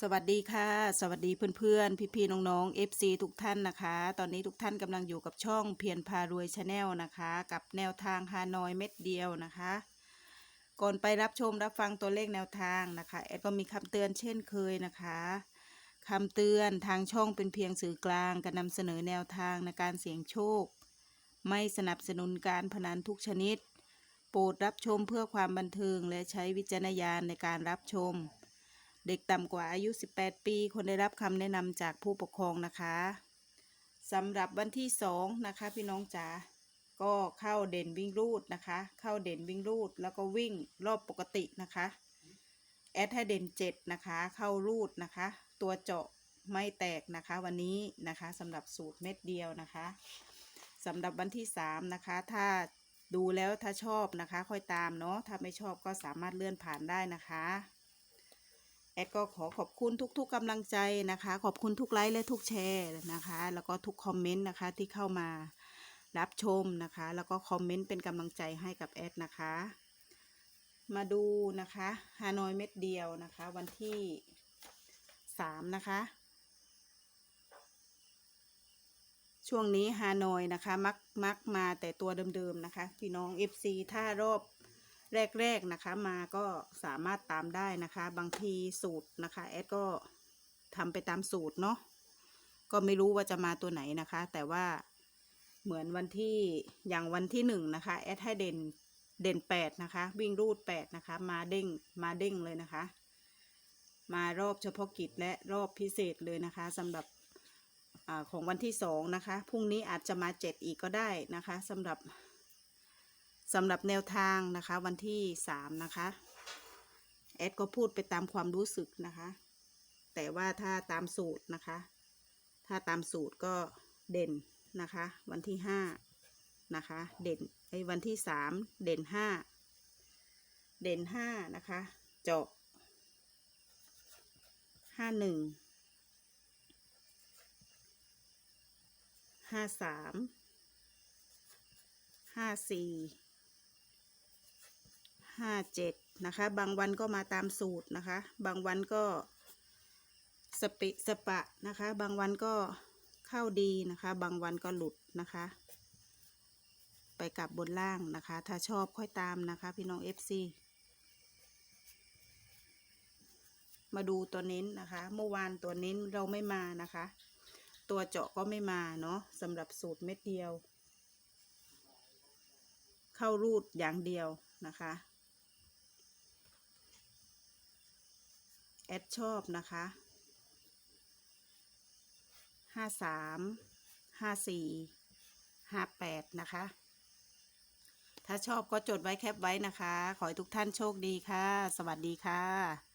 สวัสดีค่ะ สวัสดีเพื่อนๆ พี่ๆ น้องๆ FC ทุกท่านนะคะ ตอนนี้ทุกท่านกำลังอยู่กับช่องเพียรพารวยชาแนลนะคะ กับแนวทางฮานอยเม็ดเดียวนะคะ ก่อนไปรับชมรับฟังตัวเลขแนวทางนะคะแอดก็มีคำเตือนเช่นเคยนะคะคำเตือนทางช่องเป็นเพียงสื่อกลางการนำเสนอแนวทางในการเสี่ยงโชค ไม่สนับสนุนการพนันทุกชนิด โปรดรับชมเพื่อความบันเทิงและใช้วิจารณญาณในการรับชม เด็กต่ำกว่าอายุ 18 ปีควรได้รับคำแนะนำจากผู้ปกครองนะคะสำหรับวันที่ 2 นะคะ พี่น้องจ๋าก็เข้าเด่นวิ่งรูดนะคะ เข้าเด่นวิ่งรูด แล้วก็วิ่งรอบปกตินะคะแอดให้เด่น7นะคะ เข้ารูดนะคะ ตัวเจาะไม่แตกนะคะวันนี้นะคะสำหรับสูตรเม็ดเดียวนะคะสำหรับวันที่ 3 นะคะ ถ้าดูแล้วถ้าชอบนะคะ ค่อยตามเนาะถ้าไม่ชอบก็สามารถเลื่อนผ่านได้นะคะ แอดก็ขอขอบคุณทุก ๆกำลังใจนะคะ ขอบคุณทุกไลค์และทุกแชร์นะคะ แล้วก็ทุกคอมเมนต์นะคะที่เข้ามารับชมนะคะ แล้วก็คอมเมนต์เป็นกำลังใจให้กับแอดนะคะ มาดูนะคะฮานอยเม็ดเดียวนะคะ วันที่สามนะคะ ช่วงนี้ฮานอยนะคะ มักมักมาแต่ตัวเดิมๆนะคะ พี่น้อง FC ถ้ารอบ แรกๆนะคะมาก็สามารถตามได้นะคะ บางทีสูตรนะคะแอดก็ทำไปตามสูตรเนาะก็ไม่รู้ว่าจะมาตัวไหนนะคะ แต่ว่าเหมือนวันที่อย่างวันที่หนึ่งนะคะแอดให้เด่นเด่นแปดนะคะ วิ่งรูดแปดนะคะ มาเด้งมาเด้งเลยนะคะ มารอบเฉพาะกิจและรอบพิเศษเลยนะคะสำหรับอของวันที่สองนะคะพรุ่งนี้อาจจะมาเจ็ดอีกก็ได้นะคะสำหรับ สำหรับแนวทางนะคะวันที่สามนะคะแอดก็พูดไปตามความรู้สึกนะคะ แต่ว่าถ้าตามสูตรนะคะ ถ้าตามสูตรก็เด่นนะคะ วันที่ห้านะคะ เด่นไอ้วันที่สามเด่นห้าเด่นห้านะคะ เจาะห้าหนึ่งห้าสามห้าสี่ ห้าเจ็ดนะคะ บางวันก็มาตามสูตรนะคะ บางวันก็สเปิสปะนะคะ บางวันก็เข้าดีนะคะ บางวันก็หลุดนะคะ ไปกลับบนล่างนะคะ ถ้าชอบค่อยตามนะคะ พี่น้อง FC มาดูตัวเน้นนะคะ เมื่อวานตัวเน้นเราไม่มานะคะ ตัวเจาะก็ไม่มาเนาะสำหรับสูตรเม็ดเดียว เข้ารูดอย่างเดียวนะคะ แอดชอบนะคะห้าสามห้าสี่ห้าแปดนะคะ ถ้าชอบก็จดไว้แคปไว้นะคะ ขอให้ทุกท่านโชคดีค่ะ สวัสดีค่ะ